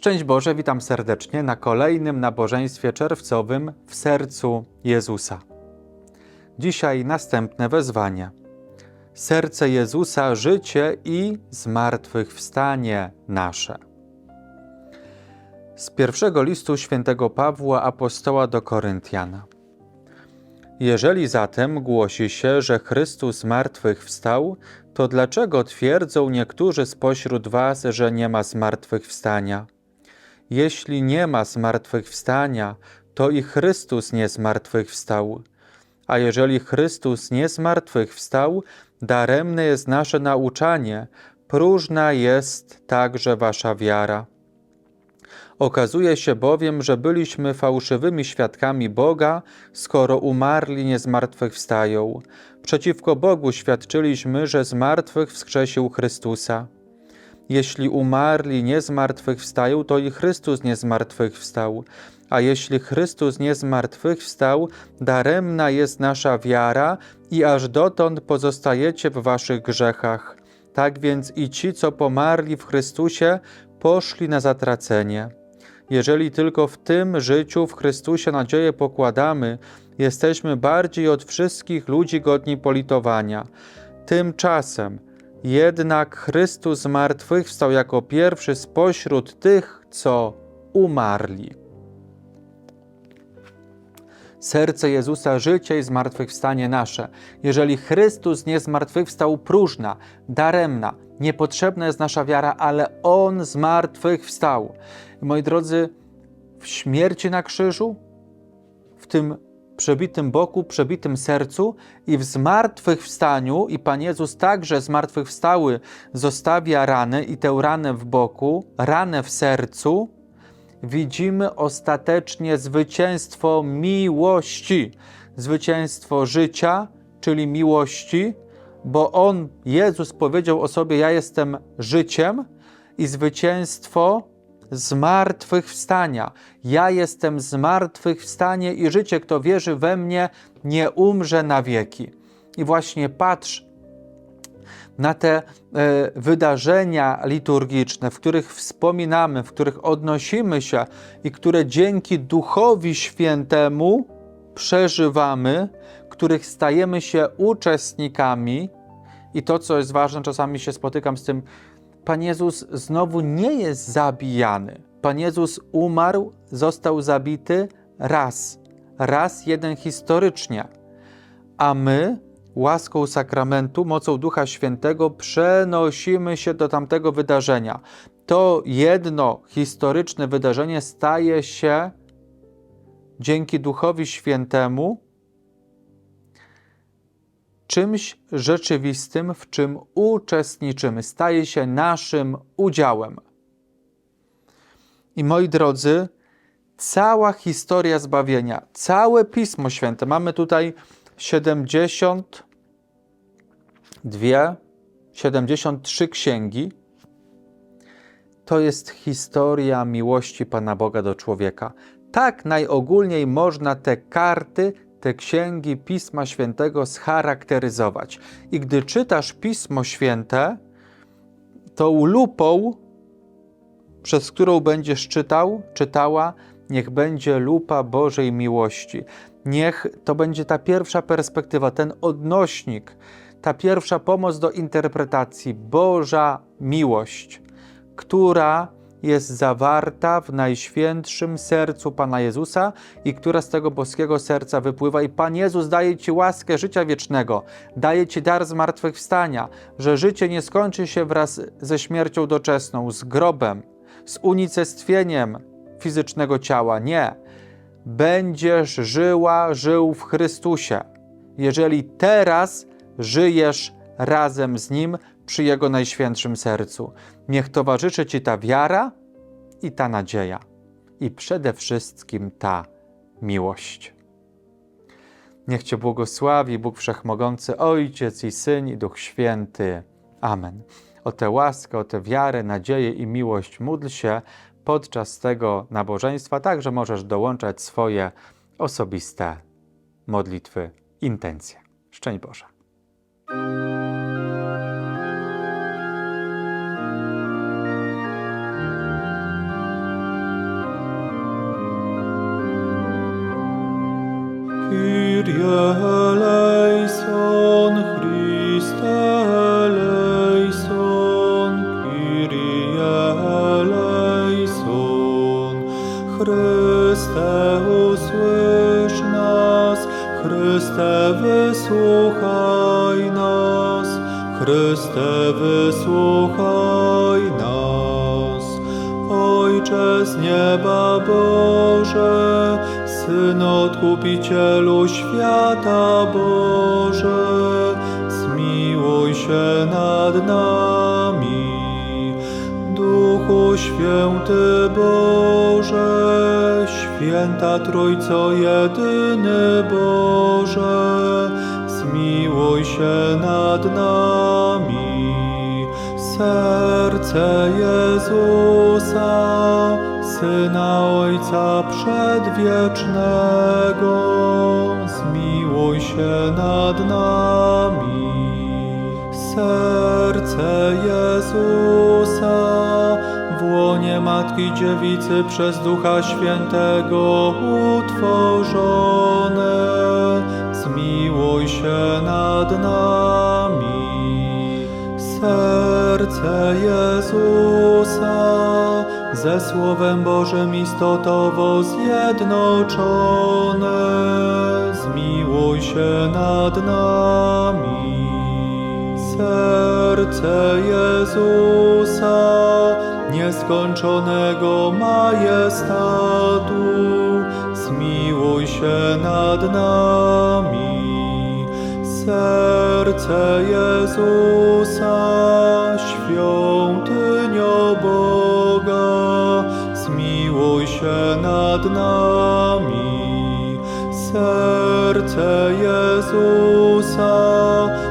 Szczęść Boże, witam serdecznie na kolejnym nabożeństwie czerwcowym w sercu Jezusa. Dzisiaj następne wezwanie. Serce Jezusa, życie i zmartwychwstanie nasze. Z pierwszego listu świętego Pawła apostoła do Koryntiana. Jeżeli zatem głosi się, że Chrystus zmartwychwstał, to dlaczego twierdzą niektórzy spośród was, że nie ma zmartwychwstania? Jeśli nie ma zmartwychwstania, to i Chrystus nie zmartwychwstał. A jeżeli Chrystus nie zmartwychwstał, daremne jest nasze nauczanie, próżna jest także wasza wiara. Okazuje się bowiem, że byliśmy fałszywymi świadkami Boga, skoro umarli nie zmartwychwstają. Przeciwko Bogu świadczyliśmy, że z martwych wskrzesił Chrystusa. Jeśli umarli nie zmartwychwstają, to i Chrystus nie zmartwychwstał. A jeśli Chrystus nie zmartwychwstał, daremna jest nasza wiara i aż dotąd pozostajecie w waszych grzechach. Tak więc i ci, co pomarli w Chrystusie, poszli na zatracenie. Jeżeli tylko w tym życiu w Chrystusie nadzieję pokładamy, jesteśmy bardziej od wszystkich ludzi godni politowania. Tymczasem jednak Chrystus zmartwychwstał jako pierwszy spośród tych, co umarli. Serce Jezusa, życie i zmartwychwstanie nasze. Jeżeli Chrystus nie zmartwychwstał, próżna, daremna, niepotrzebna jest nasza wiara, ale On zmartwychwstał. Moi drodzy, w śmierci na krzyżu, w tym przebitym boku, przebitym sercu i w zmartwychwstaniu, i Pan Jezus także zmartwychwstały zostawia ranę i tę ranę w boku, ranę w sercu, widzimy ostatecznie zwycięstwo miłości, zwycięstwo życia, czyli miłości, bo On, Jezus powiedział o sobie, ja jestem życiem i zwycięstwo zmartwychwstania. Ja jestem zmartwychwstanie i życie, kto wierzy we mnie, nie umrze na wieki. I właśnie patrz na te e, wydarzenia liturgiczne, w których wspominamy, w których odnosimy się i które dzięki Duchowi Świętemu przeżywamy, których stajemy się uczestnikami. I to, co jest ważne, czasami się spotykam z tym, Pan Jezus znowu nie jest zabijany. Pan Jezus umarł, został zabity raz, raz jeden historycznie, a my łaską sakramentu, mocą Ducha Świętego przenosimy się do tamtego wydarzenia. To jedno historyczne wydarzenie staje się dzięki Duchowi Świętemu czymś rzeczywistym, w czym uczestniczymy, staje się naszym udziałem. I moi drodzy, cała historia zbawienia, całe Pismo Święte, mamy tutaj 72, 73 księgi. To jest historia miłości Pana Boga do człowieka. Tak najogólniej można te karty, te księgi Pisma Świętego scharakteryzować. I gdy czytasz Pismo Święte, tą lupą, przez którą będziesz czytał, czytała, niech będzie lupa Bożej miłości. Niech to będzie ta pierwsza perspektywa, ten odnośnik, ta pierwsza pomoc do interpretacji Boża miłość, która jest zawarta w najświętszym sercu Pana Jezusa i która z tego boskiego serca wypływa. I Pan Jezus daje Ci łaskę życia wiecznego, daje Ci dar zmartwychwstania, że życie nie skończy się wraz ze śmiercią doczesną, z grobem, z unicestwieniem fizycznego ciała. Nie. Będziesz żyła, żył w Chrystusie. Jeżeli teraz żyjesz razem z Nim, przy Jego najświętszym sercu. Niech towarzyszy Ci ta wiara i ta nadzieja, i przede wszystkim ta miłość. Niech Cię błogosławi Bóg Wszechmogący, Ojciec i Syn i Duch Święty. Amen. O tę łaskę, o tę wiarę, nadzieję i miłość módl się podczas tego nabożeństwa. Także możesz dołączać swoje osobiste modlitwy, intencje. Szczęść Boże. Eleison, Christe eleison, Kyrie. Chryste, usłysz nas, Chryste, wysłuchaj nas, Chryste, wysłuchaj nas. Ojcze z nieba Boże, Syn Odkupicielu świata Boże, zmiłuj się nad nami. Duchu Święty Boże, Święta Trójco Jedyny Boże, zmiłuj się nad nami. Serce Jezusa, Syna Ojca Przedwiecznego, zmiłuj się nad nami. Serce Jezusa, w łonie Matki Dziewicy przez Ducha Świętego utworzone, zmiłuj się nad nami. Serce Jezusa, ze Słowem Bożym istotowo zjednoczone, zmiłuj się nad nami. Serce Jezusa, nieskończonego majestatu, zmiłuj się nad nami. Serce Jezusa, świątynio Boga, zmiłuj się nad nami. Serce Jezusa,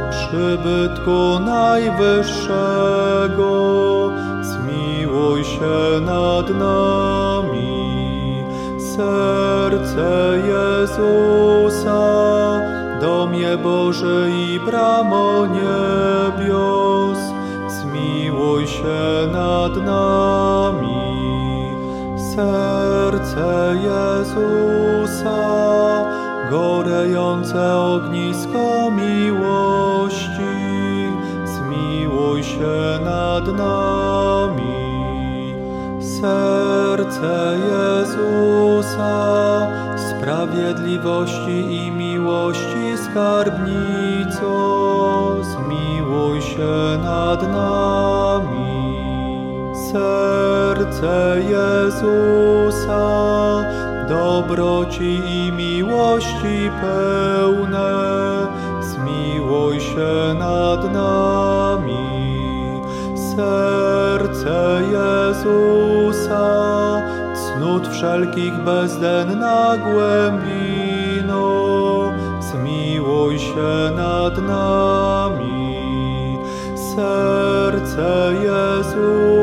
przybytku najwyższego, zmiłuj się nad nami. Serce Jezusa, domie Boży i bramo niebios, zmiłuj się nad nami. Serce Jezusa, gorejące ognisko miłości, zmiłuj się nad nami. Serce Jezusa, sprawiedliwości i miłości skarbnico, zmiłuj się nad nami. Serce Jezusa, dobroci i miłości pełne, zmiłuj się nad nami. Serce Jezusa, cnót wszelkich bezdenna głębino, zmiłuj się nad nami. Serce Jezusa,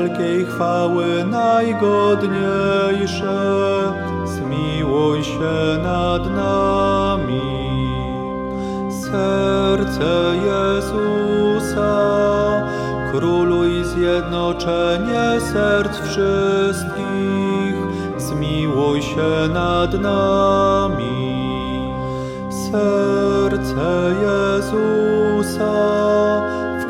wszelkiej chwały najgodniejsze, zmiłuj się nad nami. Serce Jezusa, króluj zjednoczenie serc wszystkich, zmiłuj się nad nami. Serce Jezusa,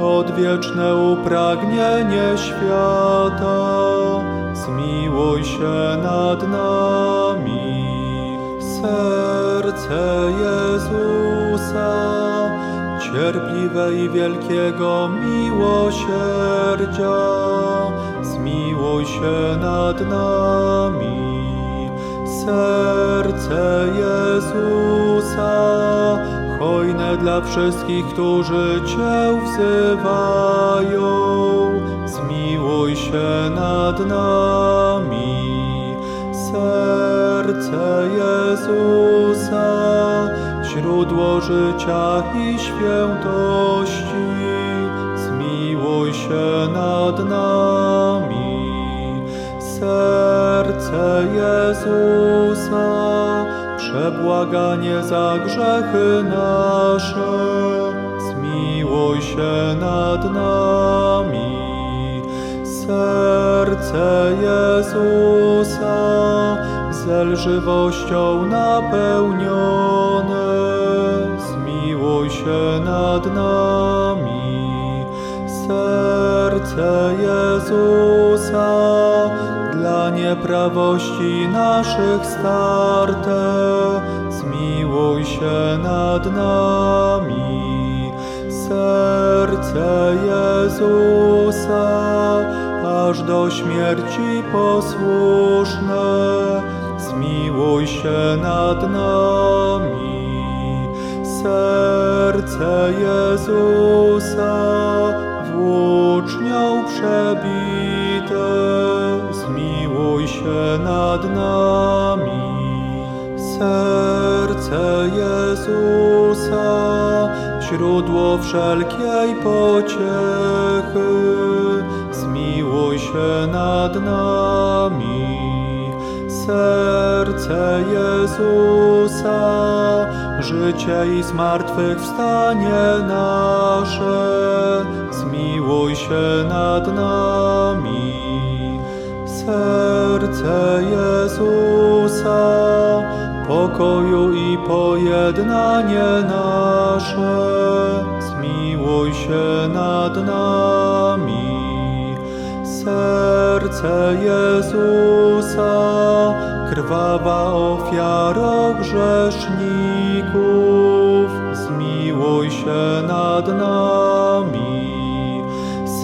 odwieczne upragnienie świata, zmiłuj się nad nami. Serce Jezusa, cierpliwe i wielkiego miłosierdzia, zmiłuj się nad nami. Serce Jezusa, hojne dla wszystkich, którzy Cię wzywają, zmiłuj się nad nami. Serce Jezusa, źródło życia i świętości, zmiłuj się nad nami. Serce Jezusa, przebłaganie za grzechy nasze, zmiłuj się nad nami. Serce Jezusa, z lżywością napełnione, zmiłuj się nad nami. Serce Jezusa, nieprawości naszych starte, zmiłuj się nad nami. Serce Jezusa, aż do śmierci posłuszne, zmiłuj się nad nami. Serce Jezusa, włócznią przebite, zmiłuj się nad nami. Serce Jezusa, źródło wszelkiej pociechy, zmiłuj się nad nami. Serce Jezusa, życie i zmartwychwstanie nasze, zmiłuj się nad nami. Serce Jezusa, pokoju i pojednanie nasze, zmiłuj się nad nami. Serce Jezusa, krwawa ofiaro grzeszników, zmiłuj się nad nami.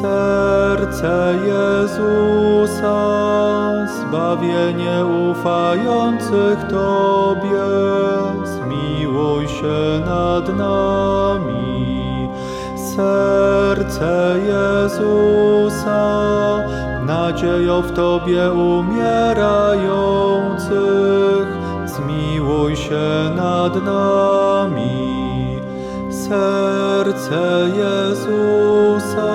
Serce Jezusa, zbawienie ufających Tobie, zmiłuj się nad nami. Serce Jezusa, nadzieją w Tobie umierających, zmiłuj się nad nami. Serce Jezusa,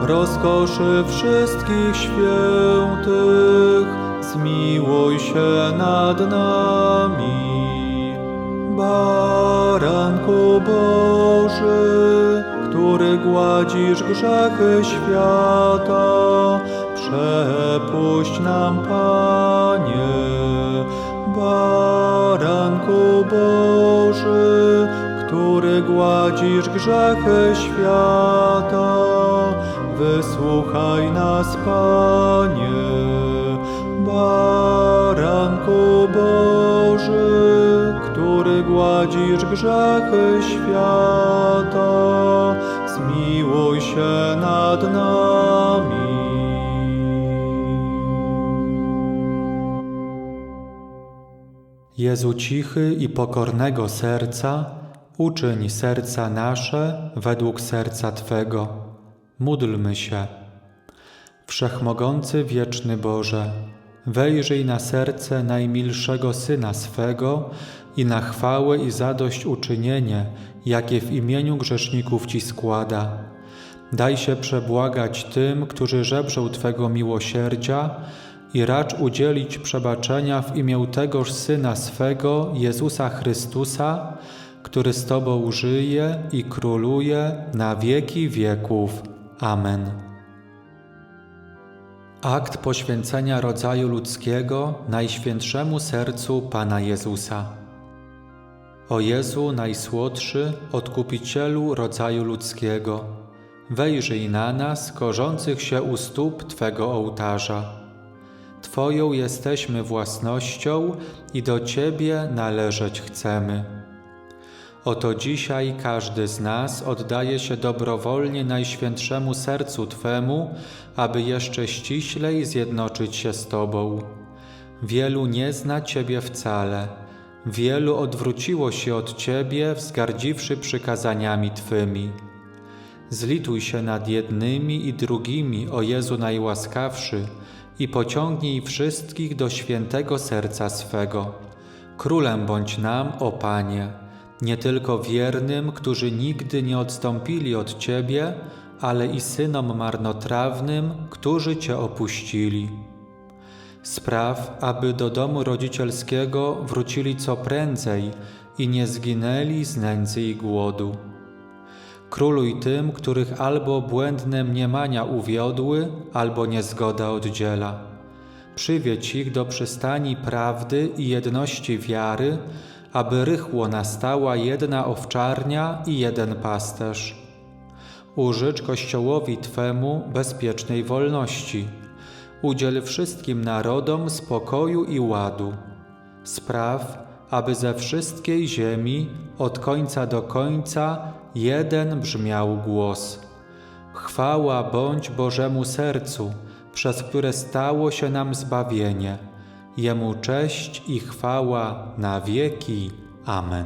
rozkoszy wszystkich świętych, zmiłuj się nad nami. Baranku Boży, który gładzisz grzechy świata, przepuść nam, Panie. Baranku Boży, gładzisz grzechy świata, wysłuchaj nas, Panie. Baranku Boży, który gładzisz grzechy świata, zmiłuj się nad nami. Jezu cichy i pokornego serca, uczyń serca nasze według serca Twego. Módlmy się. Wszechmogący wieczny Boże, wejrzyj na serce najmilszego Syna swego i na chwałę i zadość uczynienie, jakie w imieniu grzeszników Ci składa. Daj się przebłagać tym, którzy żebrzą Twego miłosierdzia i racz udzielić przebaczenia w imię tegoż Syna swego, Jezusa Chrystusa, który z Tobą żyje i króluje na wieki wieków. Amen. Akt poświęcenia rodzaju ludzkiego Najświętszemu Sercu Pana Jezusa. O Jezu Najsłodszy, Odkupicielu rodzaju ludzkiego, wejrzyj na nas, korzących się u stóp Twego ołtarza. Twoją jesteśmy własnością i do Ciebie należeć chcemy. Oto dzisiaj każdy z nas oddaje się dobrowolnie Najświętszemu Sercu Twemu, aby jeszcze ściślej zjednoczyć się z Tobą. Wielu nie zna Ciebie wcale, wielu odwróciło się od Ciebie, wzgardziwszy przykazaniami Twymi. Zlituj się nad jednymi i drugimi, o Jezu najłaskawszy, i pociągnij wszystkich do świętego serca swego. Królem bądź nam, o Panie, nie tylko wiernym, którzy nigdy nie odstąpili od Ciebie, ale i synom marnotrawnym, którzy Cię opuścili. Spraw, aby do domu rodzicielskiego wrócili co prędzej i nie zginęli z nędzy i głodu. Króluj tym, których albo błędne mniemania uwiodły, albo niezgoda oddziela. Przywiedź ich do przystani prawdy i jedności wiary, aby rychło nastała jedna owczarnia i jeden pasterz. Użycz Kościołowi Twemu bezpiecznej wolności. Udziel wszystkim narodom spokoju i ładu. Spraw, aby ze wszystkiej ziemi, od końca do końca, jeden brzmiał głos. Chwała bądź Bożemu sercu, przez które stało się nam zbawienie. Jemu cześć i chwała na wieki. Amen.